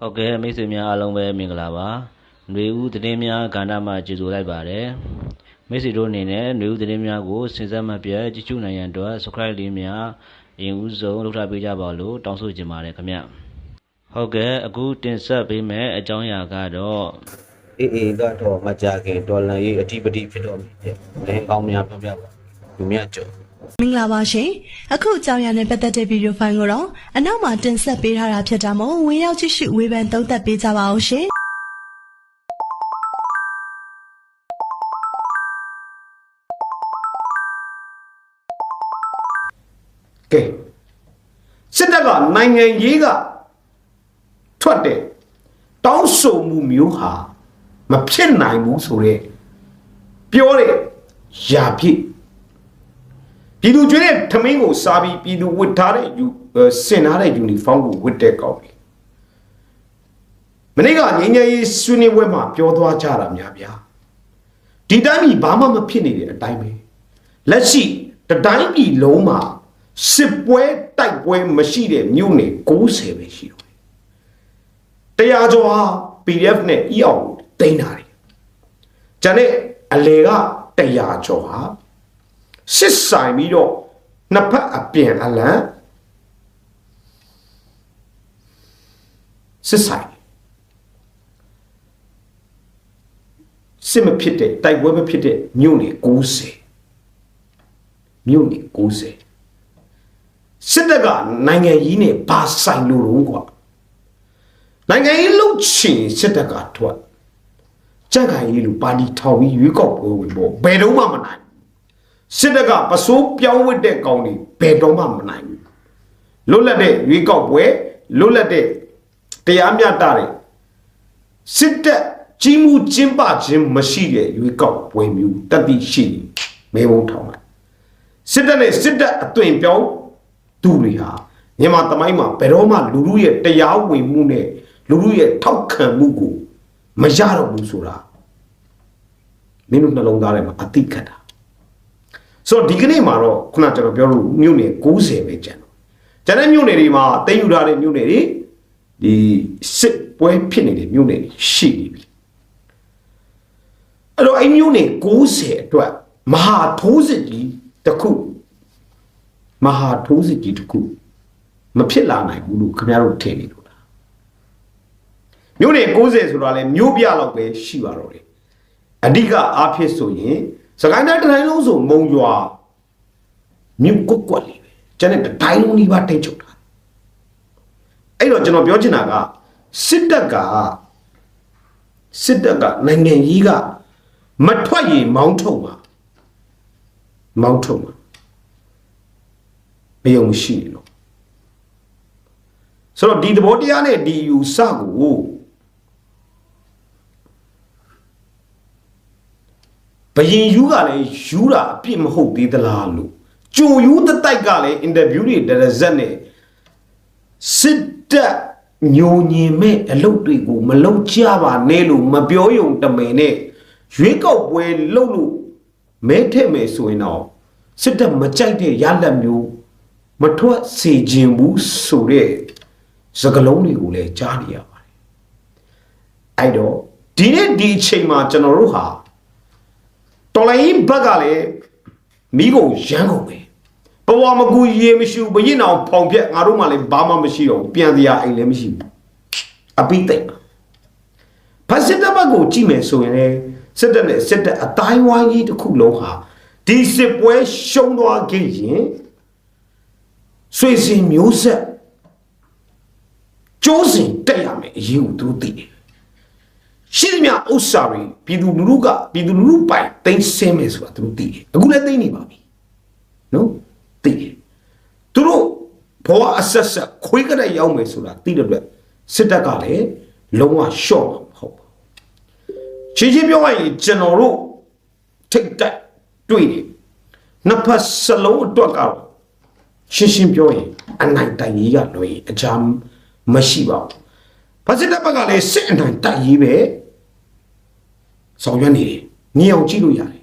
ဟုတ်ကဲ့မိတ်ဆွေများအားလုံးပဲမင်္ဂလာပါຫນွေဦးသတင်းများကဏ္ဍမှာကြိုဆိုလိုက်ပါတယ်မိတ်ဆွေတို့အနေနဲ့ຫນွေဦးသတင်းများကိုစဉ်ဆက်မပြတ်ကြည့်ရှုနိုင်ရန်အတွက် subscribe လေးများအရင်ဦးဆုံးလုပ်ထားပေးကြပါလို့တောင်းဆိုချင်ပါတယ်ခင်ဗျဟုတ်ကဲ့အခုတင်ဆက်ပေးမယ့်အကြောင်းအရာကတော့ အေးအေးကတော့မကြခင်ဒေါ်လာရေးအဓိပတိဖြစ်တော့ပြီတဲ့လင်းကောင်းများပြောပြပါလူမြတ်ကျော် မင်္ဂလာပါရှင်အခုအကြောင်းအရာနဲ့ပတ်သက်တဲ့ဗီဒီယိုဖိုင်ကိုတော့အနောက်မှာတင်ဆက်ပေးထားတာဖြစ်တာမို့ဝင်ရောက်ကြည့်ရှုဝေဖန်သုံးသပ်ပေးကြပါအောင်ရှင်ကဲစစ်တပ်ကနိုင်ငံရေးကထွက်တဲ့တောင်းဆိုမှုမျိုးဟာမဖြစ်နိုင်ဘူးဆိုတော့ပြောတဲ့ယာဖြစ် ပြည်သူကျွေးတဲ့ထမင်းကိုစားပြီးပြည်သူဝတ်ထားတဲ့ယူအဲဆင်ထားတဲ့ယူနီဖောင်းကိုဝတ်တဲ့ကောင်းပြီမနေ့ကငင်းငယ်ရေးဆွေးနွေးပွဲမှာပြောသွားကြတာများဗျာဒီတိုင်းပြည်ဘာမှမဖြစ်နေတဲ့အတိုင်းပဲလက်ရှိတတိုင်းပြည်လုံးမှာစစ်ပွဲတိုက်ပွဲမရှိတဲ့မြို့နယ်90ပဲရှိတော့တယ်တရားကျော်ဟာ PDF နဲ့ EON တိန်းတာတယ်ကျန်တဲ့အလေကတရားကျော်ဟာ စစ်ဆိုင်ပြီးတော့နှစ်ဖက်အပြန်အလှန်စစ်ဆိုင်စစ်မဖြစ်တဲ့တိုက်ပွဲမဖြစ်တဲ့မြို့နယ်90မြို့နယ်90စစ်တပ်ကနိုင်ငံကြီးနဲ့ဘာဆိုင်လို့တော့ကွာနိုင်ငံရေးလှုပ်ချင်စစ်တပ်ကထွက်ကြက်ခိုင်ကြီးလူပါတီထောင်ပြီးရွေးကောက်ပွဲဝင်ပေါ့ဘယ်တော့မှမနိုင်ဘူး စစ်တပ်ကပစိုးပြောင်းဝတ်တဲ့ကောင်တွေဘယ်တော့မှမနိုင်ဘူးလွတ်လပ်တဲ့ရွေးကောက်ပွဲလွတ်လပ်တဲ့တရားမျှတတဲ့စစ်တပ်ကြီးမှုကျင်းပခြင်းမရှိတဲ့ရွေးကောက်ပွဲမျိုးတတိရှိနေမဲဘုံထောင်လိုက်စစ်တပ်နဲ့စစ်တပ်အသွင်ပြောင်းသူတွေဟာမြန်မာတမိုင်းမှာဘယ်တော့မှလူလူရဲ့တရားဝင်မှုနဲ့လူလူရဲ့ထောက်ခံမှုကိုမရတော့ဘူးဆိုတာမင်းတို့နှလုံးသားထဲမှာအတိတ်ခတ်တာ ဆိုတော့ဒီကနေ့မှာတော့ခုနကျွန်တော်ပြောလို့မြို့နယ်90ပဲကျန်တော့ကျန်တဲ့မြို့နယ်တွေမှာတိတ်ယူထားတဲ့မြို့နယ်တွေဒီစစ်ပွဲဖြစ်နေတဲ့မြို့နယ်တွေရှိနေပြီအဲ့တော့အဲ့မြို့နယ်90အတွက်မဟာထိုးစစ်ကြီးတစ်ခုမဟာထိုးစစ်ကြီးတစ်ခုမဖြစ်လာနိုင်ဘူးလို့ခင်ဗျားတို့ထင်နေလို့လားမြို့နယ်90ဆိုတာလဲမြို့ပြလောက်ပဲရှိပါတော့တယ်အဓိကအားဖြင့်ဆိုရင် စကိုင်းတိုင်းတစ်တိုင်းလုံးဆိုမုံရွာမြို့ကွက်ကွက်လေးပဲကျန်တဲ့တစ်တိုင်းလုံးကြီးပါတိတ်ချုပ်တာအဲ့တော့ကျွန်တော်ပြောချင်တာကစစ်တပ်ကစစ်တပ်ကနိုင်ငံကြီးကမထွက်ရင်မောင်းထုတ်ပါမောင်းထုတ်မှာမယုံရှိနေလို့ဆိုတော့ဒီသဘောတရားနဲ့ဒီယူဆကို ဘယင်ယူကလည်းယူတာအပြစ်မဟုတ်သေးသလားလို့ကြိုယူတတိုက်ကလည်းအင်တာဗျူးတွေဒရဇက်နဲ့စစ်တပ်ညိုညင်မဲ့အလုပ်တွေကိုမလုပ်ကြပါနဲ့လို့မပြောယုံတမယ်နဲ့ရွေးကောက်ပွဲလုပ်လို့မဲထည့်မယ်ဆိုရင်တော့စစ်တပ်မကြိုက်တဲ့ရလက်မျိုးမထွက်စေခြင်းဘူးဆိုတဲ့စကလုံးတွေကိုလည်းကြားနေရပါတယ်အဲ့တော့ဒီနေ့ဒီအချိန်မှာကျွန်တော်တို့ဟာ တော်လိုင်းဘက်ကလည်းမိကုန်ရမ်းကုန်ပဲဘဝမကူရေမရှိဘူးဘရင်အောင်ဖောင်ပြက်ငါတို့မှလည်းဘာမှမရှိတော့ဘူးပြန်စရာအိမ်လည်းမရှိဘူးအပိသိမ့်ပါဖက်စစ်တပ်ဘက်ကိုကြည့်မယ်ဆိုရင်လေစစ်တပ်နဲ့စစ်တပ်အတိုင်းဝိုင်းကြီးတစ်ခုလုံးဟာဒီစစ်ပွဲရှုံးသွားခဲ့ရင်ဆွေစဉ်မျိုးဆက်ကျိုးစင်တက်ရမယ်အရေးကိုသူတို့သိတယ် ရှိသမျှဥစ္စာတွေပြည်သူလူထုကပြည်သူလူထုပိုင်သိမ်းဆင်းမယ်ဆိုတာသူတို့သိတယ်အခုလည်းသိနေပါပြီနော်သိတယ်သူတို့ဘဝအဆက်ဆက်ခွေးကတဲ့ရောက်မယ်ဆိုတာသိတဲ့အတွက်စစ်တပ်ကလည်းလုံးဝရှော့မှာမဟုတ်ဘူးရှင်းရှင်းပြောရရင်ကျွန်တော်တို့ထိတ်တက်တွေ့တယ်နှစ်ဖက်စလုံးအတွက်ကတော့ရှင်းရှင်းပြောရင်အနိုင်တိုင်ကြီးကလွယ်ရင်အချမ်းမရှိပါဘူးဘာစစ်တပ်ဘက်ကလည်းစစ်အနိုင်တိုင်ကြီးပဲ ဆောင်ရွက်နေတယ်ညင်အောင်ကြည့်လို့ရတယ်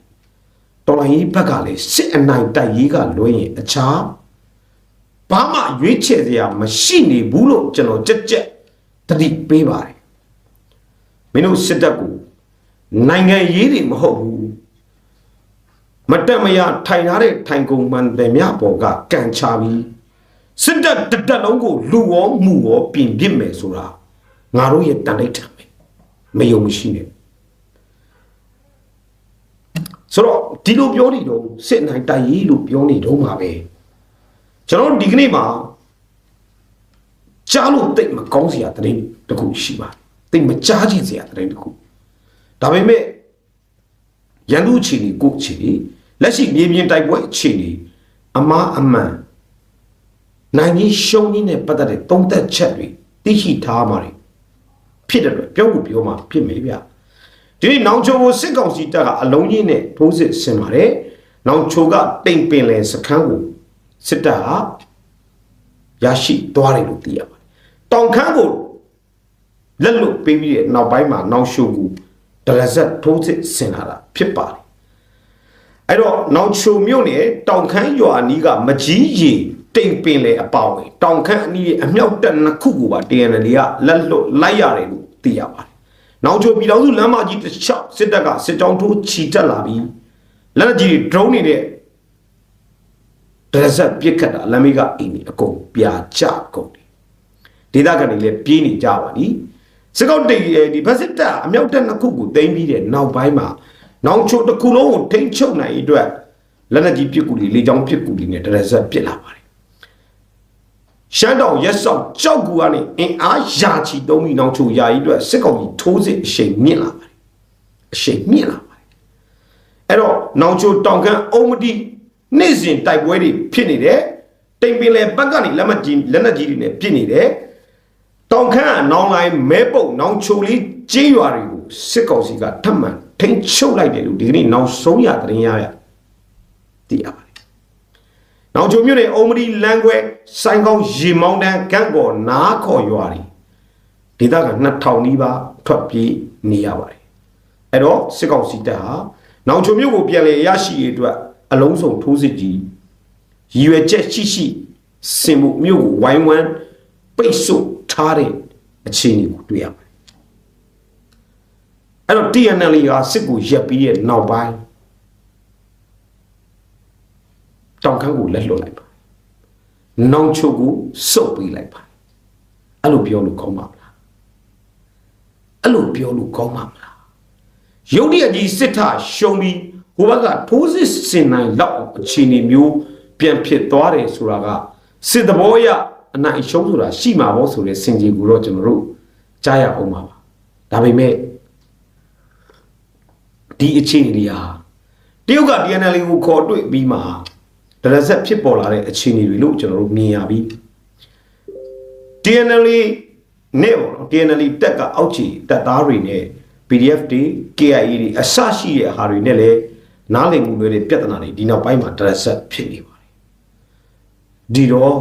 တော်လိုင်းကြီးဘက်ကလည်းစစ်အနိုင်တိုင်ကြီးကလွယ်ရင်အချမ်းဘာမှရွေးချယ်စရာမရှိနေဘူးလို့ကျွန်တော်ကြက်ကြက်သတိပေးပါတယ်မင်းတို့စစ်တပ်ကိုနိုင်ငံရေးတွေမဟုတ်ဘူးမတက်မရထိုင်ထားတဲ့ထိုင်ကုန်မှန်တယ်မြပေါ်ကကန်ချပြီးစစ်တပ်တစ်တက်လုံးကိုလူရောမှုရောပြင်ပြစ်မယ်ဆိုတာငါတို့ရဲ့တန်လိုက်ထံပဲမယုံမရှိနဲ့ ဆိုတော့ဒီလိုပြောနေတော့စစ်နိုင်တိုက်ရေးလို့ပြောနေတော့မှာပဲကျွန်တော်တို့ဒီကနေ့မှာကြားလို့တိတ်မကောင်းစရာတဲ့တခုရှိပါတယ်တိတ်မကြားကြည့်စရာတဲ့တခုဒါပေမဲ့ရန်သူအခြေအနေကိုအခြေအနေလက်ရှိမြေပြင်တိုက်ပွဲအခြေအနေအမားအမှန်နိုင်ကြီးရှုံးကြီးနဲ့ပတ်သက်တဲ့သုံးသက်ချက်တွေသိရှိထားမှာတွေဖြစ်တယ်လို့ပြောဖို့ပြောမှာဖြစ်မယ်ဗျ ဒီနေ့နောင်ချိုကိုစစ်ကောင်စီတပ်ကအလုံးကြီးနဲ့ထိုးစစ်ဆင်ပါတယ်နောင်ချိုကတိမ်ပင်လယ်စခန်းကိုစစ်တပ်ဟာရရှိသွားတယ်လို့သိရပါတယ်တောင်ခမ်းကိုလက်လွတ်ပေးပြီးတဲ့နောက်ပိုင်းမှာနောင်ရှိုကိုဒရဇက်ထိုးစစ်ဆင်လာတာဖြစ်ပါတယ်အဲ့တော့နောင်ချိုမြို့နယ်တောင်ခမ်းရွာနီးကမကြီးရီတိမ်ပင်လေအပေါဝင်တောင်ခမ်းအနီးရဲ့အမြောက်တက်နှစ်ခုကိုပါ TNL ကလက်လွတ်လိုက်ရတယ်လို့သိရပါတယ်။ နောင်ချိုပြည်တော်စုလမ်းမကြီးတစ်လျှောက်စစ်တပ်ကစစ်ကြောင်းထိုးချီတက်လာပြီးလက်နက်ကြီး drone နေတဲ့ဒရဇက်ပြစ်ခတ်တာလမ်းမေးကအင်းကြီးအကုန်ပြာကျကုန်တယ်။ဒေသခံတွေလည်းပြေးနေကြပါလိ။စစ်ကောက်တိတ်ဒီဘက်စစ်တပ်အမြောက်တက်နှစ်ခုကိုတင်ပြီးတဲ့နောက်ပိုင်းမှာနောင်ချိုတစ်ခုလုံးကိုထိမ့်ချုပ်နိုင်အတွက်လက်နက်ကြီးပစ်ကူတွေလေကြောင်းပစ်ကူတွေနဲ့ဒရဇက်ပစ်လာပါတယ် ရှမ်းတောင်ရက်ဆောက်ကြောက်ကူကနေအင်အားရာချီတုံးပြီးနောင်ချိုယာကြီးအတွက်စစ်ကောင်ကြီးထိုးစစ်အရှိန်မြင့်လာပါတယ်အရှိန်မြင့်လာပါတယ်အဲ့တော့နောင်ချိုတောင်ကန်းအုံမတိနေ့စဉ်တိုက်ပွဲတွေဖြစ်နေတယ်တိမ်ပင်လေဘက်ကနေလက်မကြီးလက်နက်ကြီးတွေနဲ့ပြစ်နေတယ်တောင်ခမ်းအနောင်လိုင်းမဲပုတ်နောင်ချိုလေးကြေးရွာတွေကိုစစ်ကောင်စီကထပ်မံထိန်းချုပ်လိုက်တယ်လို့ဒီကနေ့နောက်ဆုံးရသတင်းရရသိရပါတယ်။ နောက်ချုံမြို့နယ်အုံမဒီလမ်းခွဲစိုင်းကောင်းရေမောင်းတန်းကန့်ကော်နားခေါ်ရွာတွေဒေသက2000နီးပါးထွက်ပြေးနေရပါတယ်။အဲ့တော့စစ်ကောင်စီတပ်ဟာနောက်ချုံမြို့ကိုပြန်လည်ရရှိရအတွက်အလုံးစုံထိုးစစ်ကြီးရည်ရွယ်ချက်ရှိရှိစင်မှုမြို့ကိုဝိုင်းဝန်းပိတ်ဆို့ထားတဲ့အခြေအနေကိုတွေ့ရပါတယ်။အဲ့တော့ TNL ကစစ်ကိုရက်ပြီးတဲ့နောက်ပိုင်း တောင်ခမ်းကိုလက်လွတ်လိုက်ပါ။နောင်ချုပ်ကိုစုပ်ပေးလိုက်ပါ။အဲ့လိုပြောလို့ကောင်းပါမလား။အဲ့လိုပြောလို့ကောင်းပါမလား။ရုပ်တရက်ကြီးစစ်ထရှုံးပြီးဟိုဘက်ကထိုးစစ်စင်နိုင်လောက်အခြေအနေမျိုးပြန်ဖြစ်သွားတယ်ဆိုတာကစစ်တဘောရအနိုင်အရှုံးဆိုတာရှိမှာပေါ့ဆိုတဲ့စင်ကြီးကိုတော့ကျွန်တော်တို့ကြားရအောင်ပါပါဒါပေမဲ့ဒီအခြေအနေတွေဟာတရုတ်က DNL ကိုခေါ်တွေ့ပြီးမှ ဒရဇက်ဖြစ်ပေါ်လာတဲ့အခြေအနေတွေလို့ကျွန်တော်တို့မြင်ရပြီ DNL နဲ့ပေါ့နော် DNL တက်ကအောက်ခြေတပ်သားတွေနဲ့ PDF တွေ KIA တွေအစရှိတဲ့ဟာတွေနဲ့လည်းနားလည်မှုတွေပြဿနာတွေဒီနောက်ပိုင်းမှာဒရဇက်ဖြစ်နေပါတယ်ဒီတော့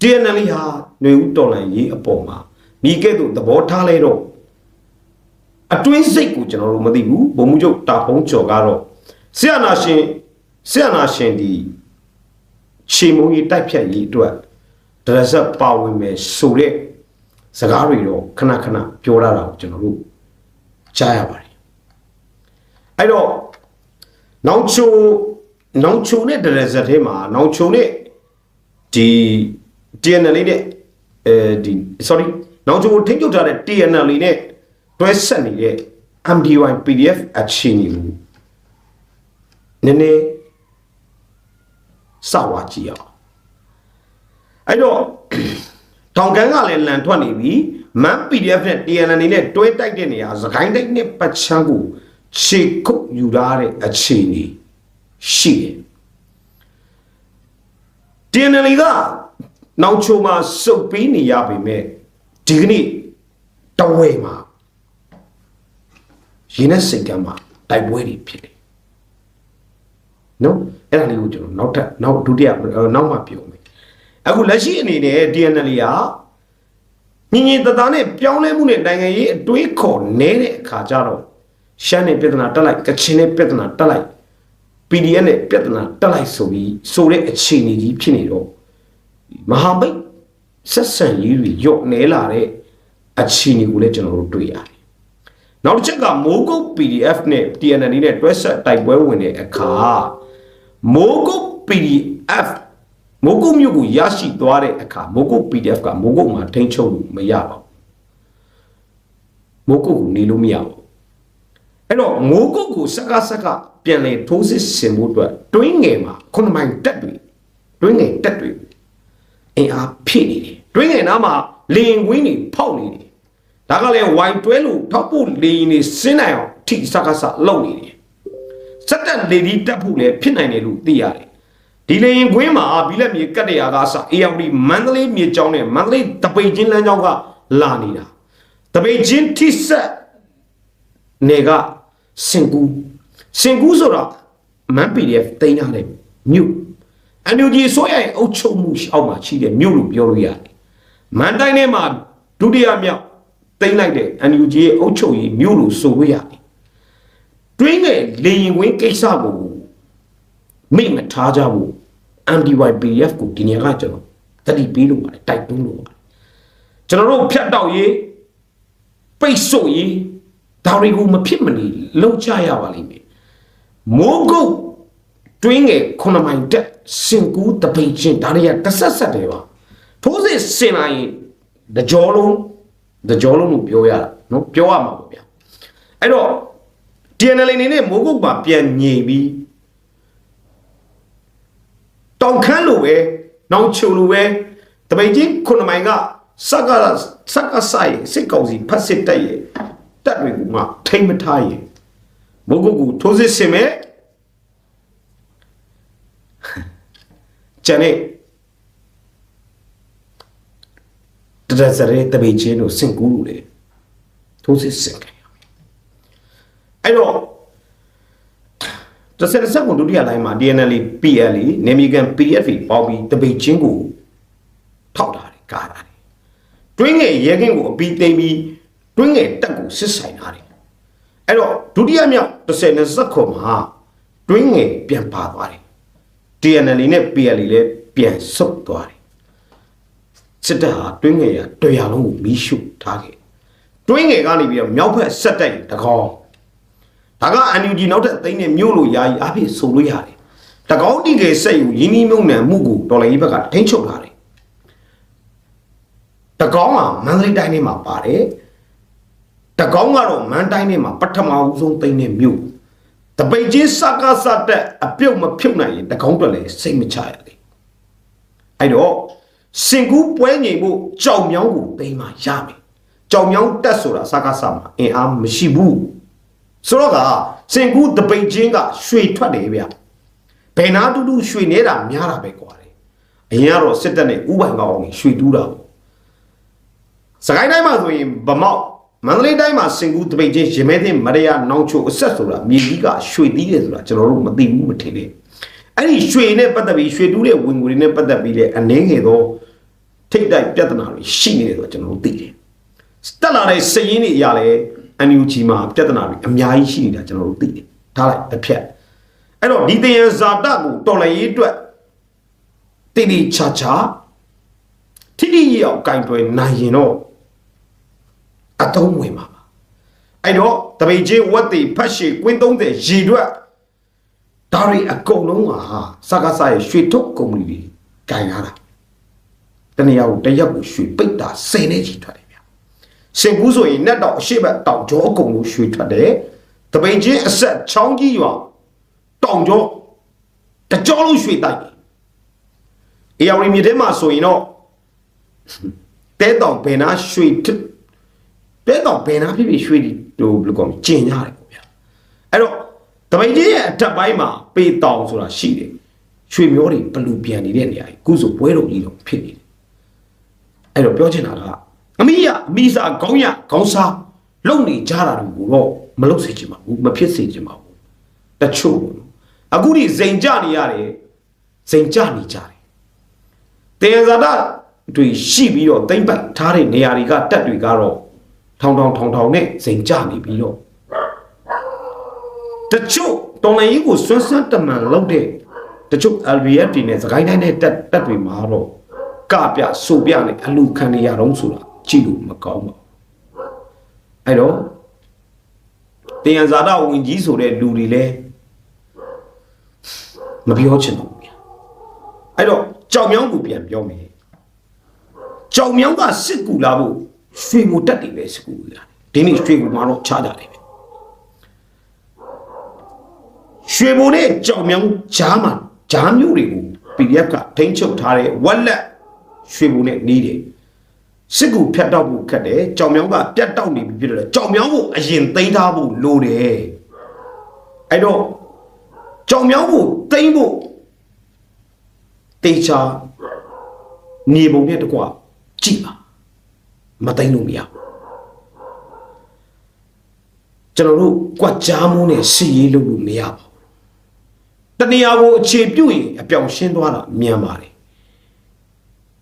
TNL ဟာຫນွေဦးတော်လန်ရေးအပေါ်မှာမိကဲ့သို့သဘောထားလဲတော့အတွင်းစိတ်ကိုကျွန်တော်တို့မသိဘူးဘုံမှုချုပ်တာဖုံးကျော်ကတော့ဆရာနာရှင်ဆရာနာရှင်ဒီ ရှေမုံကြီးတိုက်ဖြတ်ရေးအတွက်ဒရဇက်ပါဝင်မယ်ဆိုတဲ့စကားတွေတော့ခဏခဏပြောရတာကိုကျွန်တော်တို့ကြားရပါတယ်အဲ့တော့နောင်ချိုနောင်ချိုနဲ့ဒရဇက်ထဲမှာနောင်ချိုနဲ့ဒီ TNL နဲ့အဲဒီ sorry နောက်ချိုထိန်းချုပ်ထားတဲ့ TNL နဲ့တွဲဆက်နေတဲ့ MDY PDF အချင်းကြီးကိုနည်းနည်း စဝါကြည့်အောင်အဲ့တော့တောင်ကန်းကလည်းလန်ထွက်နေပြီမန် PDF နဲ့ TNL နဲ့တွဲတိုက်တဲ့နေရာသခိုင်းတိုက်နဲ့ပတ်ချမ်းကိုခြေကုပ်ယူထားတဲ့အခြေအနေရှိတယ် TNL ကနောက်ချိုမှာစုပ်ပေးနေရပေမဲ့ဒီကနေ့တဝဲမှာရင်းနဲ့စိတ်ကမ်းမှာတိုက်ပွဲတွေဖြစ်တယ် နော်အဲ့ဒါလေးကိုကျွန်တော်နောက်ထပ်နောက်ဒုတိယနောက်မှပြောမယ်အခုလက်ရှိအနေနဲ့ DNL ကညင်ညင်တသားနဲ့ပြောင်းလဲမှုနဲ့နိုင်ငံရေးအတွေးခေါ်နေတဲ့အခါကျတော့ရှမ်းနဲ့ပြဿနာတက်လိုက်ကချင်နဲ့ပြဿနာတက်လိုက် PDF နဲ့ပြဿနာတက်လိုက်ဆိုပြီးဆိုတဲ့အခြေအနေကြီးဖြစ်နေတော့မဟာမိတ်ဆက်ဆံရေးတွေညော့နေလာတဲ့အခြေအနေကိုလည်းကျွန်တော်တို့တွေ့ရတယ်နောက်တစ်ချက်ကမိုးကုတ် PDF နဲ့ TNL နဲ့တွဲဆက်တိုက်ပွဲဝင်တဲ့အခါ မိုးကုတ် PDF မိုးကုတ်မြို့ကိုရရှိသွားတဲ့အခါမိုးကုတ် PDF ကမိုးကုတ်မှာထိန်းချုပ်လို့မရပါဘူးမိုးကုတ်ကိုနေလို့မရဘူးအဲ့တော့မိုးကုတ်ကိုစကားစကားပြန်လေထိုးစစ်ဆင်မှုအတွက်တွင်းငယ်မှာခုနမိုင်တက်တွေတွင်းငယ်တက်တွေအင်အားဖြည့်နေတယ်တွင်းငယ်နားမှာလေရင်ကွင်းတွေဖောက်နေတယ်ဒါကလည်းဝိုင်တွဲလို့ထောက်ဖို့လေရင်တွေဆင်းနိုင်အောင်ထိစကားစလုံနေတယ် စက်တက်လေဒီတက်ဖို့လည်းဖြစ်နိုင်တယ်လို့သိရတယ်ဒီလေရင်ကွင်းမှာဘီလက်မြေကတ်တရာကစအေယော်ဒီမန္တလေးမြေကျောင်းနဲ့မန္တလေးတပိတ်ချင်းလမ်းကျောင်းကလာနေတာတပိတ်ချင်းထိဆက်နေကစင်ကူစင်ကူဆိုတာမန် PDF တင်ထားတဲ့မြို့အန်ယူဂျီဆိုရရဲ့အုပ်ချုပ်မှုအောက်မှာရှိတဲ့မြို့လို့ပြောလို့ရတယ်မန်တိုင်းထဲမှာဒုတိယမြောက်တင်လိုက်တဲ့အန်ယူဂျီရဲ့အုပ်ချုပ်ရေးမြို့လို့ဆိုလို့ရတယ် တွင်းငယ်လေရင်ဝင်းကိစ္စကိုမိမထားကြဘူး MDYPF ကိုဒီနေရာကကျွန်တော်တတိပေးလို့ပါတယ်တိုက်တွန်းလို့ပါတယ်ကျွန်တော်တို့ဖြတ်တောက်ရေးပိတ်ဆို့ရေးဒါတွေကိုမဖြစ်မနေလှုပ်ကြရပါလိမ့်မယ်မိုးကုတ်တွင်းငယ်ခုနမိုင်တက်စင်ကူးတပိတ်ချင်းဒါတွေကတဆက်ဆက်တယ်ပါထိုးစစ်စင်လာရင်တကြောလုံးတကြောလုံးလို့ပြောရတာနော်ပြောရမှာပေါ့ဗျာအဲ့တော့ TNL နေနဲ့မိုးကုတ်ပါပြန်ညင်ပြီးတောင်ခမ်းလိုပဲနောင်ချုံလိုပဲတပိတ်ချင်းခုနမိုင်ကစက်ကစက်ကဆိုင်စစ်ကောင်စီဖတ်စစ်တက်ရဲ့တက်တွေကမှထိမ့်မထားရင်မိုးကုတ်ကိုထိုးစစ်ဆင်မဲ့ကျန်တဲ့တရစရဲတပိတ်ချင်းတို့စင်ကူးလို့လေထိုးစစ်ဆင်ခဲ့ရမယ် အဲ့တော့တဆက်ဆက်ကိုဒုတိယလိုင်းမှာ DNL PL နေမီကန် PDF ပေါင်းပြီးတပိတ်ချင်းကိုထောက်ထားတယ်ကားတာတယ်တွင်းငယ်ရဲကင်းကိုအပီးသိမ့်ပြီးတွင်းငယ်တက်ကိုစစ်ဆိုင်ထားတယ်အဲ့တော့ဒုတိယမြောက်30နဲ့ဇက်ခွန်မှာတွင်းငယ်ပြန်ပါသွားတယ် DNL နဲ့ PL လည်းပြန်ဆုတ်သွားတယ်စစ်တပ်ဟာတွင်းငယ်ရတရားလုံးကိုမီးရှို့ထားခဲ့တွင်းငယ်ကနေပြီးတော့မြောက်ဘက်ဆက်တိုက်တကောင်း ဒါက NUG နောက်ထပ်သိန်းနဲ့မြို့လို့ယာယီအဖြစ်ဆိုလို့ရတယ်တကောင်းတီငယ်စိတ်ကိုရင်းနှီးမြုံနှံမှုကိုတော်လိုင်းဘက်ကထိန်းချုပ်ထားတယ်တကောင်းကမန္တလေးတိုင်းထဲမှာပါတယ်တကောင်းကတော့မန္တိုင်းထဲမှာပထမဦးဆုံးသိန်းနဲ့မြို့တပိတ်ချင်းစကားစတဲ့အပြုတ်မဖြုတ်နိုင်ရင်တကောင်းတော့လည်းစိတ်မချရလေအဲ့တော့စင်ကူးပွဲငိမ်ဖို့ကြောင်မြောင်းကိုသိမ်းမှရမယ်ကြောင်မြောင်းတက်ဆိုတာစကားစမှာအင်အားမရှိဘူး ဆိုတော့ကစင်ကူးတပိတ်ချင်းကရွှေထွက်တယ်ဗျဘယ်နာတူတူရွှေနေတာများတာပဲကွာတယ်အရင်ကတော့စစ်တပ်နဲ့ဥပိုင်ကောင်းအောင်ရွှေတူးတာပေါ့စကိုင်းတိုင်းမှာဆိုရင်ဗမောက်မန္တလေးတိုင်းမှာစင်ကူးတပိတ်ချင်းရမဲသိမရယာနောင်ချိုအဆက်ဆိုတာမြေကြီးကရွှေတီးတယ်ဆိုတာကျွန်တော်တို့မသိဘူးမထင်နဲ့အဲ့ဒီရွှေနဲ့ပတ်သက်ပြီးရွှေတူးတဲ့ဝင်ငွေတွေနဲ့ပတ်သက်ပြီးလေအနှင်းငယ်သောထိတ်တိုက်ပြဿနာတွေရှိနေတယ်ဆိုတာကျွန်တော်တို့သိတယ်တက်လာတဲ့စည်ရင်းတွေအရာလဲ NUG မှာပြဿနာတွေအများကြီးရှိနေတာကျွန်တော်တို့သိတယ်ထားလိုက်တစ်ဖြတ်အဲ့တော့ဒီတယံဇာတကိုတော်လှန်ရေးအတွက်တိတိချာချာထိထိရောက်ကင်တွယ်နိုင်ရင်တော့အတုံးဝင်ပါပါအဲ့တော့တပိတ်ချင်းဝတ်တီဖတ်ရှိကွင်း30ရေတွက်ဒါတွေအကုန်လုံးကစကားစားရဲ့ရွှေထုတ်ကုမ္ပဏီတွေကင်ရတာတနေရာကိုတရက်ကိုရွှေပိတ်တာစိန်နေကြီးထွက် တယ်ဗျစင်ကူးဆိုရင်နဲ့တော့အရှိဘက်တောင်ကျောအကုန်လုံးရွှေထွက်တယ်တပိတ်ချင်းအဆက်ချောင်းကြီးရွာတောင်ကျောတကြောလုံးရွှေတိုက်တယ်အေယာဝီမြေထဲမှာဆိုရင်တော့တဲတောင်ဘယ်နာရွှေတဲတောင်ဘယ်နာဖြစ်ဖြစ်ရွှေဒီဟိုဘယ်လိုကောကျင်ရတယ်ပေါ့ဗျာအဲ့တော့တပိတ်ကြီးရဲ့အထက်ပိုင်းမှာပေတောင်ဆိုတာရှိတယ်ရွှေမျိုးတွေဘလူပြန်နေတဲ့နေရာကြီးခုဆိုပွဲတော်ကြီးတော့ဖြစ်နေတယ်အဲ့တော့ပြောချင်တာက အမိရအမိစာခေါင်းရခေါင်းစားလုံနေကြတာတွေကိုတော့မလုပ်စေချင်ပါဘူးမဖြစ်စေချင်ပါဘူးတချို့အခုဒီဇိမ်ကြနေရတယ်ဇိမ်ကြနေကြတယ်တေဇာတာတွေရှိပြီးတော့တိမ့်ပိုက်ထားတဲ့နေရာတွေကတက်တွေကတော့ထောင်ထောင်ထောင်ထောင်နဲ့ဇိမ်ကြနေပြီးတော့တချို့တော်လိုင်းကြီးကိုဆွမ်းဆွမ်းတမန်လောက်တဲ့တချို့ LBF တွေနဲ့စကိုင်းတိုင်းနဲ့တက်တက်တွေမှာတော့ကပြဆိုပြနဲ့အလူခံနေရတော့ဆိုတာ ကြည့်လို့မကောင်းပါဘူးအဲ့တော့တင်ရဇာတာဝင်ကြီးဆိုတဲ့လူတွေလည်းမပြောချင်တော့ဘူးဗျာအဲ့တော့ကြောင်မြောင်းကိုပြန်ပြောမယ်ကြောင်မြောင်းကစစ်ကူလာဖို့ရွှေကိုတက်တယ်ပဲစစ်ကူလာဒီနေ့ရွှေကိုမှာတော့ချကြတယ်ပဲရွှေဘုံနဲ့ကြောင်မြောင်းဂျားမှာဂျားမျိုးတွေကို PDF ကထိန်းချုပ်ထားတဲ့ဝက်လက်ရွှေဘုံနဲ့နေတယ် စစ်ကူဖြတ်တောက်ဖို့ခက်တယ်ကြောင်မြောင်းကပြတ်တောက်နေပြီဖြစ်တယ်ကြောင်မြောင်းကိုအရင်သိမ်းထားဖို့လိုတယ်အဲ့တော့ကြောင်မြောင်းကိုသိမ်းဖို့တေချာနေပုံနဲ့တကွကြည့်ပါမသိမ်းလို့မရဘူးကျွန်တော်တို့ကြွက်ကြားမိုးနဲ့စီရေးလုပ်လို့မရပါဘူးတနေရာကိုအခြေပြုတ်ရင်အပြောင်ရှင်းသွားတာမြန်ပါတယ်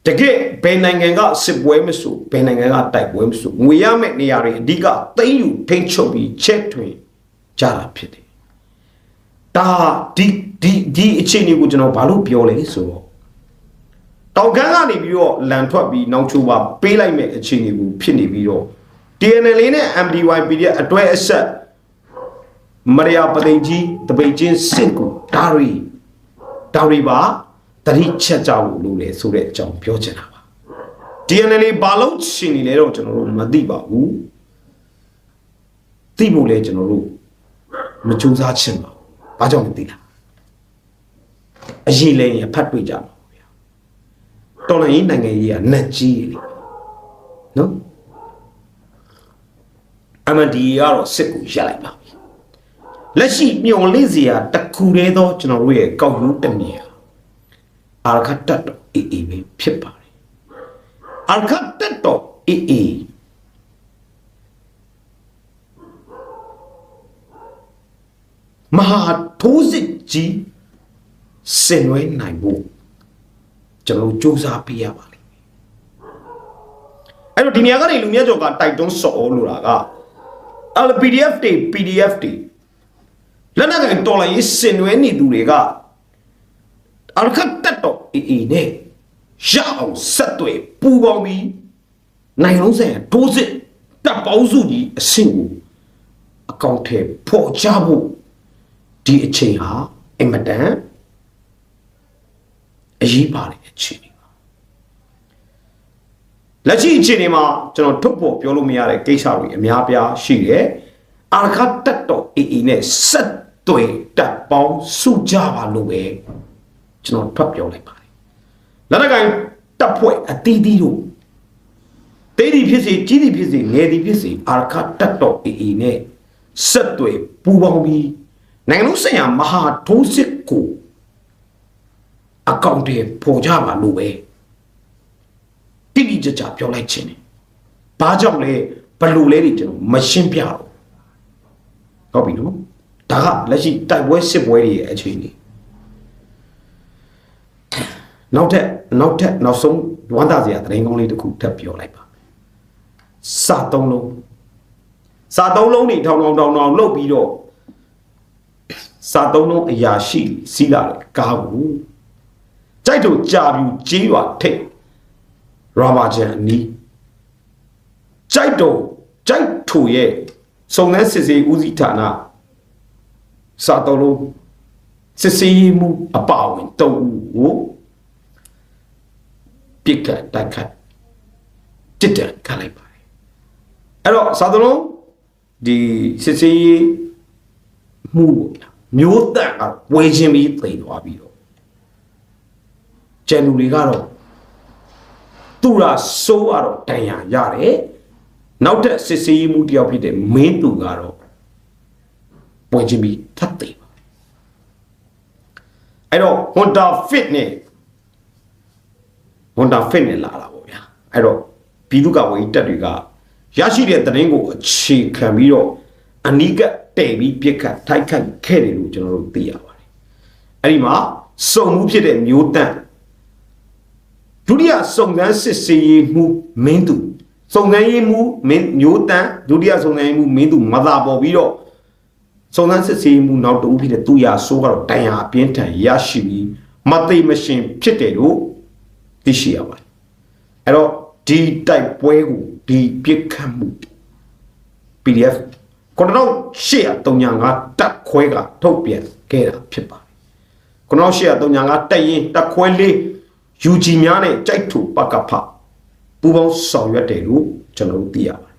တကယ်ဘယ်နိုင်ငံကစစ်ပွဲမဆိုဘယ်နိုင်ငံကတိုက်ပွဲမဆိုငွေရမယ့်နေရာတွေအဓိကသိမ်းယူထိန်းချုပ်ပြီးချက်ထွင်ကြတာဖြစ်တယ်ဒါဒီဒီဒီအခြေအနေကိုကျွန်တော်ဘာလို့ပြောလဲဆိုတော့တောင်ကန်းကနေပြီးတော့လန်ထွက်ပြီးနောက်ချိုးပါပေးလိုက်မဲ့အခြေအနေကိုဖြစ်နေပြီးတော့ TNL နဲ့ MDY PDF အတွဲအဆက်မရယာပသိမ်ကြီးတပိတ်ချင်းစစ်ကိုဒါရီဒါရီပါ တတိချက်ကြဖို့လိုလေဆိုတဲ့အကြောင်းပြောချင်တာပါ TNL ဘာလို့ရှင်နေလဲတော့ကျွန်တော်တို့မသိပါဘူးသိဖို့လဲကျွန်တော်တို့မကြိုးစားချင်ပါဘူးဘာကြောင့်မသိလားအရေးလဲရင်ဖတ်တွေ့ကြမှာပေါ့ဗျာတော်လိုင်းနိုင်ငံကြီးကနတ်ကြီးလေနော် MND ကတော့စစ်ကိုရက်လိုက်ပါပြီလက်ရှိမျော်လင့်စရာတစ်ခုတည်းသောကျွန်တော်တို့ရဲ့ကောက်ရိုးတစ်မြေဟာ အာရခတ်တက်တော့အေးအေးပဲဖြစ်ပါတယ်အာရခတ်တက်တော့အေးအေးမဟာထိုးစစ်ကြီးဆင်နွှဲနိုင်ဖို့ကျွန်တော်တို့စူးစမ်းပေးရပါလိမ့်မယ်အဲ့တော့ဒီနေရာကနေလူမြတ်ကျော်ကတိုက်တွန်းစော်လို့တာကအဲ့ PDF တွေ PDF တွေလက်နက်ကင်တော်လိုင်းရေးစင်နွဲနေသူတွေက အရခတ်တက်တော့အေးအေးနဲ့ရအောင်ဆက်တွေပူပေါင်းပြီးနိုင်လုံးဆိုင်တိုးစစ်တပ်ပေါင်းစုကြီးအဆင့်ကိုအကောင့်ထဲပေါ်ချဖို့ဒီအချိန်ဟာအင်မတန်အရေးပါတဲ့အချိန်တွေပါလက်ရှိအခြေအနေမှာကျွန်တော်ထုတ်ဖို့ပြောလို့မရတဲ့ကိစ္စတွေအများပြားရှိတယ်အာခတ်တက်တော့အေးအေးနဲ့ဆက်တွေတပ်ပေါင်းစုကြပါလို့ပဲ ကျွန်တော်ထွက်ပြောလိုက်ပါတယ်လက်နက်ကိုင်တပ်ဖွဲ့အသီးသီးတို့တေးဒီဖြစ်စေကြီးဒီဖြစ်စေငယ်ဒီဖြစ်စေအာခတ်တက်တော့အေးအေးနဲ့ဆက်တွေပူပေါင်းပြီးနိုင်ငံလုံးဆိုင်ရာမဟာထိုးစစ်ကိုအကောင့်တွေပေါ်ကြပါလို့ပဲတိတိကျကျပြောလိုက်ခြင်းတယ်။ဘာကြောင့်လဲဘလို့လဲတွေကျွန်တော်မရှင်းပြတော့။ဟုတ်ပြီနော်။ဒါကလက်ရှိတိုက်ပွဲစစ်ပွဲတွေရဲ့အခြေအနေ။ နောက်ထပ်နောက်ထပ်နောက်ဆုံးဝမ်းသာစရာသတင်းကောင်းလေးတစ်ခုထပ်ပြောလိုက်ပါ။စာသုံးလုံးစာသုံးလုံးတွေထောင်ထောင်ထောင်ထောင်လုတ်ပြီးတော့စာသုံးလုံးအရာရှိစီးလာတယ်ကားကိုကြိုက်တော့ကြာပြူကြေးရွာထိတ်ရာဘာချန်အနီးကြိုက်တော့ကြိုက်ထိုရဲ့စုံစမ်းစစ်ဆေးဦးစီးဌာနစာတော်လုံးစစ်ဆေးမှုအပအဝင်တုံးဦးကို ပြစ်ကတ်တိုက်ခတ်တစ်တန်ခတ်လိုက်ပါတယ်အဲ့တော့စာတော်လုံးဒီစစ်ဆေးမှုပေါ့ဗျာမျိုးတန့်ကဝဲချင်းပြီးသိသွားပြီးတော့ကျန်လူတွေကတော့သူရာစိုးရတော့တန်ရာရတယ်နောက်တဲ့စစ်စေးမှုတယောက်ဖြစ်တဲ့မင်းသူကတော့ပွဲချင်းပြီးထပ်သိပါအဲ့တော့ Honda Fit နဲ့ Honda Fit နဲ့လာတာပေါ့ဗျာအဲ့တော့ပြည်သူ့ကဝေးတက်တွေကရရှိတဲ့သတင်းကိုအခြေခံပြီးတော့အနီးကတဲ့ပြီးပြစ်ခတ်ထိုက်ခတ်ခဲ့တယ်လို့ကျွန်တော်တို့သိရပါတယ်အဲ့ဒီမှာစုံမှုဖြစ်တဲ့မျိုးတန့်ဒုတိယစုံစမ်းစစ်ဆေးရေးမှုမင်းသူစုံစမ်းရေးမှုမင်းမျိုးတန်းဒုတိယစုံစမ်းရေးမှုမင်းသူမသာပေါ်ပြီးတော့စုံစမ်းစစ်ဆေးရေးမှုနောက်တူဖြစ်တဲ့သူရဆိုးကတော့တန်ရာအပြင်းထန်ရရှိပြီးမသိမရှင်ဖြစ်တယ်လို့ သိရှိရပါတယ်အဲ့တော့ဒီတိုက်ပွဲကိုဒီပြစ်ခတ်မှုပ PDF 9835တက်ခွဲကထုတ်ပြန်ခဲ့တာဖြစ်ပါတယ်9835တက်ရင်တက်ခွဲလေး UG များနဲ့ကြိုက်ထူပကဖပူပေါင်းဆောင်ရွက်တယ်လို့ကျွန်တော်တို့သိရပါတယ်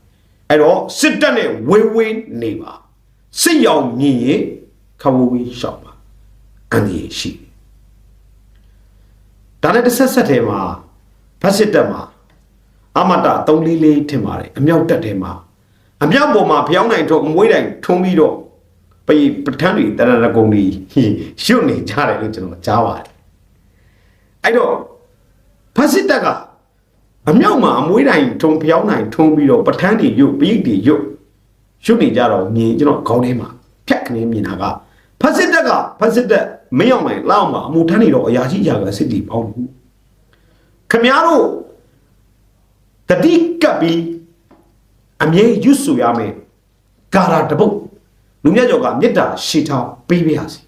အဲ့တော့စစ်တပ်နဲ့ဝေးဝေးနေပါစစ်ရောင်မြင်ရင်ခဝဝေးရှောက်ပါအန်ဒီရှိတယ် ဒါနဲ့တစ်ဆက်ဆက်ထဲမှာဖက်စစ်တပ်မှာအမတာ344ထင်ပါတယ်အမြောက်တက်ထဲမှာအမြောက်ပေါ်မှာဖျောင်းနိုင်ထုတ်အမွေးတိုင်ထုံးပြီးတော့ပရိပဋ္ဌာန်းတွေတရဏဂုံတွေရွတ်နေကြတယ်လို့ကျွန်တော်ကြားပါတယ်အဲ့တော့ဖက်စစ်တပ်ကအမြောက်မှာအမွေးတိုင်ထုံဖျောင်းနိုင်ထုံးပြီးတော့ပဋ္ဌာန်းတွေရွတ်ပိဋတွေရွတ်ရွတ်နေကြတော့မြင်ကျွန်တော်ခေါင်းထဲမှာဖြတ်ကနေမြင်တာက ဖက်စစ်တပ်ကဖက်စစ်တပ်မင်းအောင်နိုင်လောက်မှာအမှုထမ်းနေတော့အရာရှိကြကစစ်တီပေါင်းဘူးခမည်းတော်တတိကပ်ပြီးအမြဲရွတ်ဆိုရမယ်ကာရာတပုတ်လူမြတ်ကျော်ကမေတ္တာရှိထားပေးပါရစေ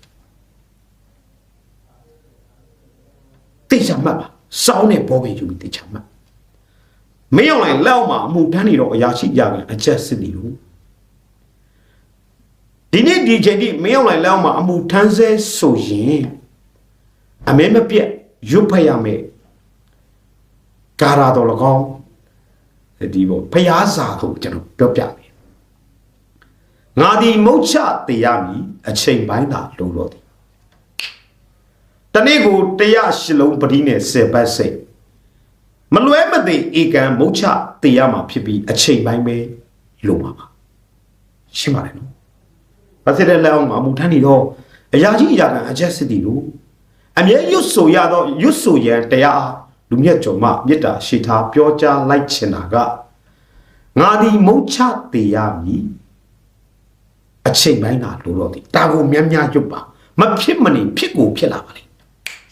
တိတ်ချမှတ်ပါစောင်းတဲ့ဘောပင်ယူပြီးတိတ်ချမှတ်မင်းအောင်လိုက်လောက်မှာအမှုထမ်းနေတော့အရာရှိကြကအချက်စစ်တီလို့ ဒီနေ့ဒီချိန်ထိမင်းအောင်လိုက်လောက်မှာအမှုထမ်းဆဲဆိုရင်အမဲမပြတ်ရွတ်ဖတ်ရမယ်ကာရာတော်၎င်းဒီပေါ့ဖျားစာကိုကျွန်တော်ပြောပြမယ်ငါဒီမုတ်ချတေရမည်အချိန်ပိုင်းသာလုံးတော့သည်တနေ့ကိုတရားရှလုံးပတိနဲ့ဆယ်ပတ်စိတ်မလွဲမသိဧကံမုတ်ချတေရမှာဖြစ်ပြီးအချိန်ပိုင်းပဲလုံးပါပါရှင်းပါတယ်နော် ဘာဖြစ်တဲ့လက်အောင်မှာမူထမ်းနေတော့အရာကြီးအရာကအချက်စစ်တီလို့အမြဲရွတ်ဆိုရတော့ရွတ်ဆိုရန်တရားအားလူမြတ်ကြုံမှမေတ္တာရှိထားပြောကြားလိုက်ချင်တာကငါဒီမုတ်ချတေရမည်အချိန်ပိုင်းသာလိုတော့သည်ဒါကိုများများရွတ်ပါမဖြစ်မနေဖြစ်ကိုဖြစ်လာပါလိမ့်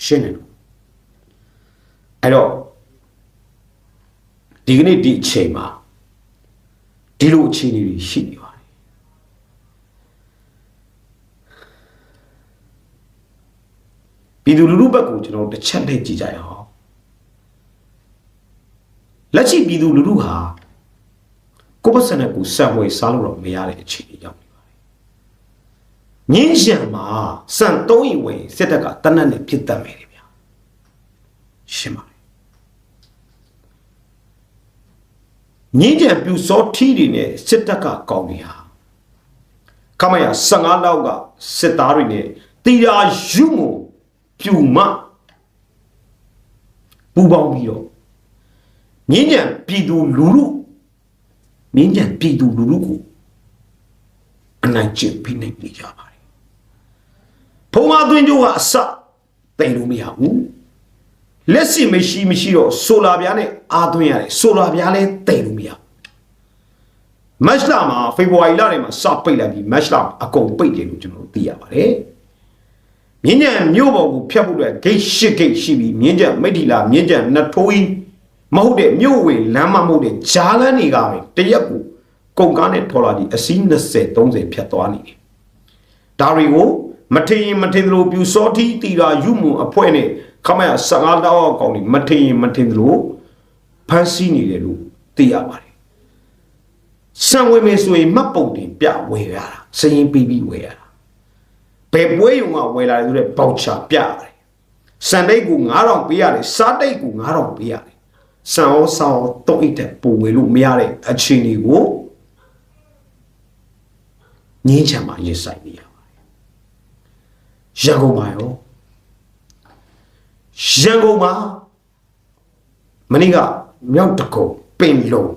ရှင်းတယ်နော်အဲ့တော့ဒီကနေ့ဒီအချိန်မှာဒီလိုအခြေအနေတွေရှိနေ ပါတယ်ပြည်သူလူထုဘက်ကိုကျွန်တော်တစ်ချက်လေးကြည့်ကြရအောင်လက်ရှိပြည်သူလူထုဟာကိုယ့်ပတ်စံနဲ့ကိုယ်စံဝေစားလို့တော့မရတဲ့အခြေအနေရောက်နေပါတယ်။ငင်းရှံမှာစံသုံးရင်ဝင်စစ်တပ်ကတနက်နဲ့ပြစ်တတ်မယ်လေဗျာ။ရှင်းပါလေ။ငင်းကြံပြူစောထီးတွေနဲ့စစ်တပ်ကကောင်းနေဟာခမရ15လောက်ကစစ်သားတွေနဲ့တီရာယူမ ပြူမပူပေါင်းပြီးတော့ငင်းကြံပြည်သူလူထုမင်းကြံပြည်သူလူထုကိုအနိုင်ကျင့်ဖိနှိပ်နေကြပါတယ်ဖုံးမသွင်းကြိုးကအစတိမ်လို့မရဘူးလက်စီမရှိမရှိတော့ဆိုလာပြားနဲ့အာသွင်းရတယ်ဆိုလာပြားလည်းတိမ်လို့မရမတ်လမှာဖေဖော်ဝါရီလထဲမှာစပိတ်လိုက်ပြီးမတ်လအကုန်ပိတ်တယ်လို့ကျွန်တော်တို့သိရပါတယ် မြင်းကြံမြို့ပေါ်ကိုဖျက်ဖို့အတွက်ဂိတ်ရှစ်ဂိတ်ရှိပြီးမြင်းကြံမိထီလာမြင်းကြံနှစ်ထိုးကြီးမဟုတ်တဲ့မြို့ဝင်လမ်းမမဟုတ်တဲ့ဂျားလန်းတွေကပဲတရက်ကိုကုန်ကားနဲ့ထော်လာဒီအစီး20 30ဖြတ်သွားနေတယ်။ဒါတွေကိုမထင်ရင်မထင်သလိုပြူစောတိတီရာယူမွန်အဖွဲ့နဲ့ခမရ15တောက်ကောင်ဒီမထင်ရင်မထင်သလိုဖမ်းဆီးနေတယ်လို့သိရပါတယ်။စံဝေမေဆိုရင်မှတ်ပုံတင်ပြဝယ်ရတာစရင်ပြီးပြီးဝယ်ရတာ။ ဘယ်ပွဲယုံကဝယ်လာတယ်ဆိုတဲ့ပေါချာပြရတယ်။စံတိတ်ကို9000ပေးရတယ်စားတိတ်ကို9000ပေးရတယ်စံဩဆောင်းတုံးအိတ်တဲ့ပူဝေလို့မရတဲ့အခြေအနေကိုငင်းချမ်းမှာရင်ဆိုင်နေရပါတယ်ရန်ကုန်မှာရောရန်ကုန်မှာမနေ့ကမြောက်တကုံပင်လုံး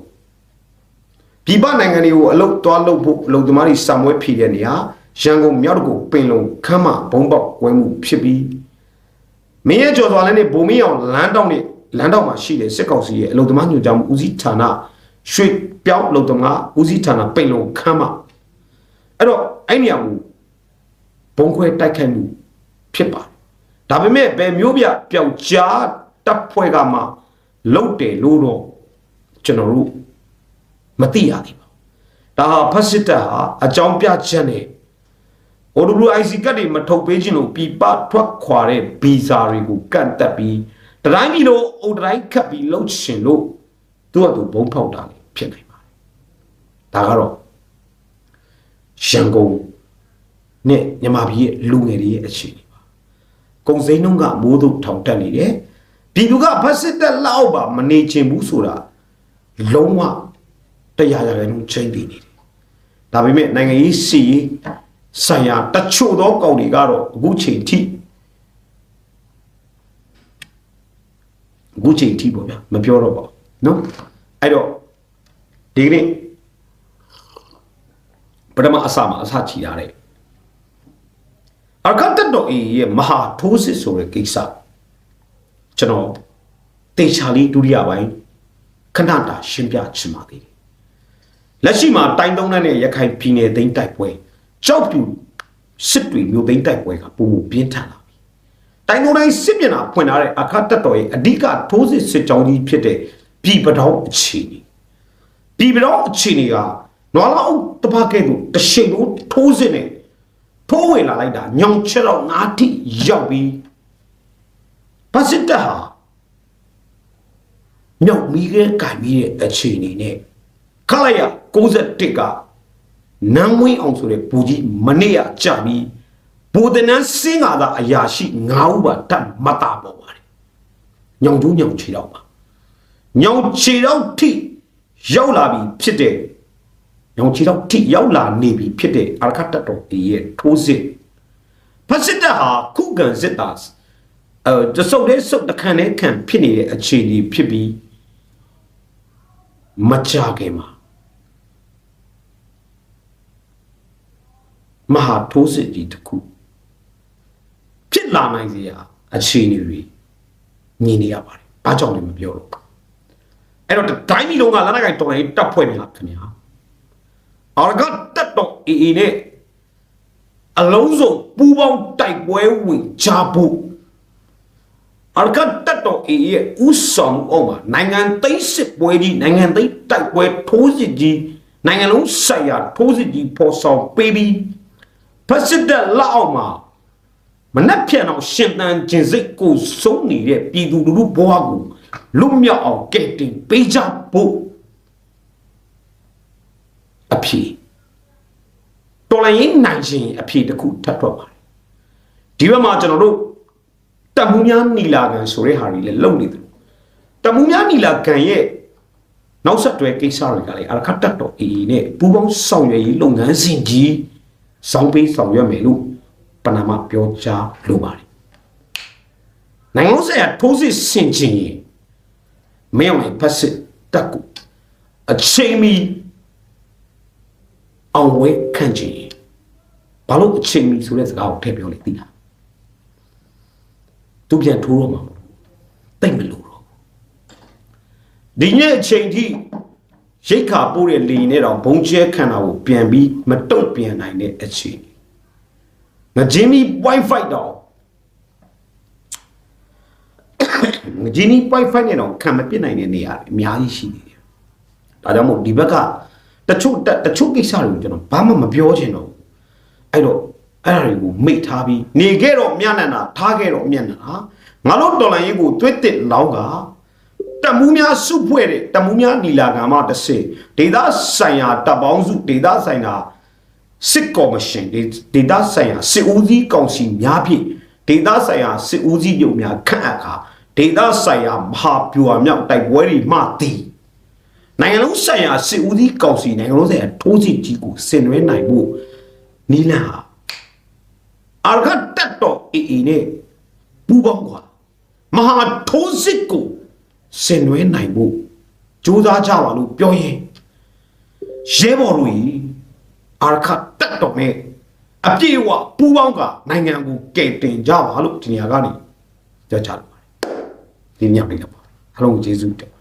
ပြည်ပနိုင်ငံတွေကိုအလုတ်သွားလုပ်ဖို့အလုတ်သမားတွေစာမွဲဖြည့်တဲ့နေရာ ရန်ကုန်မြောက်တကုံပင်လုံးခမ်းမဘုံပေါက်ကွဲမှုဖြစ်ပြီးမင်းရဲ့ကြော်စွာလည်းနေဘုံမင်းအောင်လမ်းတောက်နေလမ်းတော့မှာရှိတဲ့စစ်ကောင်စီရဲ့အလုံသမားညွှန်ကြားမှုဦးစီးဌာနရွှေပြောင်းလုံသမားဦးစီးဌာနပိန်လုံခမ်းမအဲ့တော့အဲ့နေရာကိုဘုံခွဲတိုက်ခိုက်မှုဖြစ်ပါတယ်ဒါပေမဲ့ဘယ်မျိုးပြပျောက်ကြားတပ်ဖွဲ့ကမှလုတ်တယ်လို့တော့ကျွန်တော်တို့မသိရသေးပါဘူးဒါဟာဖက်စစ်တပ်ဟာအကြောင်းပြချက်နဲ့ OWIC ကတ်တွေမထုတ်ပေးခြင်းလို့ပြပထွက်ခွာတဲ့ဗီဇာတွေကိုကန့်တက်ပြီးတတိုင်းပြည်လုံးအုတ်တိုင်းခတ်ပြီးလှုပ်ရှင်လို့သူ့အတူဘုံဖောက်တာလေဖြစ်နိုင်ပါတယ်ဒါကတော့ရန်ကုန်နဲ့မြန်မာပြည်ရဲ့လူငယ်တွေရဲ့အခြေအနေပါကုံစိမ်းနှုံးကမိုးတို့ထောင်တက်နေတယ်ပြည်သူကဖက်စစ်တက်လောက်ပါမနေချင်ဘူးဆိုတာလုံးဝတရားရခိုင်နှုန်းချိန်တည်နေတယ်ဒါပေမဲ့နိုင်ငံရေးစီရေး ဆိုင်ရာတချို့သောကောင်တွေကတော့အခုချိန်ထိအခုချိန်ထိပေါ့ဗျာမပြောတော့ပါဘူးเนาะအဲ့တော့ဒီကနေ့ပထမအစမှာအစချီရတဲ့အခတ်တတော်အေးရဲ့မဟာထိုးစစ်ဆိုတဲ့ကိစ္စကျွန်တော်တေချာလေးဒုတိယပိုင်းခဏတာရှင်းပြချင်ပါသေးတယ်လက်ရှိမှာတိုင်းသုံးတဲ့ရခိုင်ပြည်နယ်သိမ်းတိုက်ပွဲ ကြောက်ပြူစစ်တွေမျိုးသိမ်းတိုက်ပွဲကပုံမပြင်းထန်လာပြီတိုင်းသုံးတိုင်းစစ်မျက်နှာဖွင့်ထားတဲ့အခတ်တတော်ရဲ့အဓိကထိုးစစ်စစ်ကြောင်းကြီးဖြစ်တဲ့ပြည်ပတော်အခြေအနေပြည်ပတော်အခြေအနေကနွားလောက်တပတ်ကဲ့သို့တရှိန်လို့ထိုးစစ်နေထိုးဝင်လာလိုက်တာညောင်ချက်တော့ငါးထိရောက်ပြီးဘာစစ်တပ်ဟာမြောက်မီးခဲကင်ပြီးတဲ့အခြေအနေနဲ့ခလိုက်ရ61က နန်းဝင်းအောင်ဆိုတဲ့ဘူကြီးမနေ့ကကြာပြီးဘူဒနန်းစင်းကာသာအရာရှိ9ဦးပါတတ်မတာပေါ်ပါတယ်ညောင်ကျူးညောင်ချီတော့ပါညောင်ချီတော့ထိရောက်လာပြီဖြစ်တဲ့ညောင်ချီတော့ထိရောက်လာနေပြီဖြစ်တဲ့အာရခတ်တတော်ရဲ့ထိုးစစ်ဖက်စစ်တပ်ဟာခုခံစစ်သားအဲတဆုပ်တဲ့ဆုပ်တခန့်တဲ့ခံဖြစ်နေတဲ့အခြေအနေဖြစ်ပြီးမကြခင်မှာ မဟာထိုးစစ်ကြီးတစ်ခုဖြစ်လာနိုင်စေရာအခြေအနေတွေမြင်နေရပါတယ်။ဘာကြောင့်လဲမပြောတော့ဘူး။အဲ့တော့တိုင်းပြည်လုံးကလက်နက်ကိုင်တော်ရင်တပ်ဖွဲ့နေတာခင်ဗျာ။အော်ကတက်တော့အေးအေးနဲ့အလုံးစုံပူပေါင်းတိုက်ပွဲဝင်ကြဖို့အရကတက်တော့အေးရဲ့ဥဆောင်အောင်ပါနိုင်ငံသိမ်းစစ်ပွဲကြီးနိုင်ငံသိမ်းတိုက်ပွဲထိုးစစ်ကြီးနိုင်ငံလုံးဆိုင်ရာထိုးစစ်ကြီးပေါ်ဆောင်ပေးပြီး ဖက်စစ်တပ်လက်အောက်မှာမနှက်ဖြန်အောင်ရှင်သန်ခြင်းစိတ်ကိုစုံနေတဲ့ပြည်သူလူထုဘဝကိုလွတ်မြောက်အောင်ကဲတင်ပေးကြဖို့အဖြစ်တော်လိုင်းနိုင်ခြင်းအဖြစ်တစ်ခုထပ်ထွက်ပါတယ်ဒီဘက်မှာကျွန်တော်တို့တမှုများနီလာကန်ဆိုတဲ့ဟာတွေလည်းလုံနေတယ်တမှုများနီလာကန်ရဲ့နောက်ဆက်တွဲကိစ္စတွေကလည်းအရခတ်တက်တော်အေးနဲ့ပူပေါင်းဆောင်ရွက်ရေးလုပ်ငန်းစဉ်ကြီး စောင်းပေးဆောင်ရွက်မယ်လို့ပနာမပြောကြားလိုပါတယ်နိုင်ငံလုံးဆိုင်ရာထိုးစစ်ဆင်ခြင်းရင်မင်းအောင်ဖက်စစ်တက်ကူအချိန်မီအောင်ဝဲခန့်ခြင်းရင်ဘာလို့အချိန်မီဆိုတဲ့စကားကိုထည့်ပြောလိုက်သိလားသူပြန်ထိုးတော့မှာမဟုတ်တိတ်မလို့တော့ဒီညအချိန်ထိ ရိတ်ခါပိုးတဲ့လေနဲ့တော့ဘုံကျဲခန္ဓာကိုပြန်ပြီးမတုံ့ပြန်နိုင်တဲ့အခြေအနေငဂျင်းမီ wifi တော့ငဂျင်းမီ wifi နဲ့တော့ခံမပြစ်နိုင်တဲ့နေရာအများကြီးရှိနေတယ်ဒါကြောင့်မို့ဒီဘက်ကတချို့တချို့ကိစ္စတွေကိုကျွန်တော်ဘာမှမပြောချင်တော့ဘူးအဲ့တော့အဲ့ဒါတွေကိုမိတ်ထားပြီးနေခဲ့တော့မျက်နှာနာထားခဲ့တော့မျက်နှာနာငါတို့တော်လိုင်းရေးကိုသွေးတစ်လောင်းက တမှုများစုဖွဲ့တဲ့တမှုများနီလာကမှတစ်စစ်ဒေသဆိုင်ရာတပ်ပေါင်းစုဒေသဆိုင်ရာစစ်ကော်မရှင်ဒေသဆိုင်ရာစစ်ဦးစီးကောင်စီများဖြင့်ဒေသဆိုင်ရာစစ်ဦးစီးချုပ်များခန့်အပ်ခါဒေသဆိုင်ရာမဟာဗျူဟာမြောက်တိုက်ပွဲတွေမှတည်နိုင်ငံလုံးဆိုင်ရာစစ်ဦးစီးကောင်စီနိုင်ငံလုံးဆိုင်ရာထိုးစစ်ကြီးကိုဆင်နွှဲနိုင်ဖို့နီလာဟာအာရခတက်တော့အေးအေးနဲ့ပူပေါင်းကွာမဟာထိုးစစ်ကို ဆင်နွှဲနိုင်ဖို့ကြိုးစားကြပါလို့ပြောရင်ရဲဘော်တို့ကြီးအာရခတက်တော့နဲ့အပြေအဝပူပေါင်းကနိုင်ငံကိုကယ်တင်ကြပါလို့ဒီနေရာကနေကြောက်ချလို့ပါတယ်ဒီညောင်လေးတော့ပါအလုံးကျေးဇူးတင်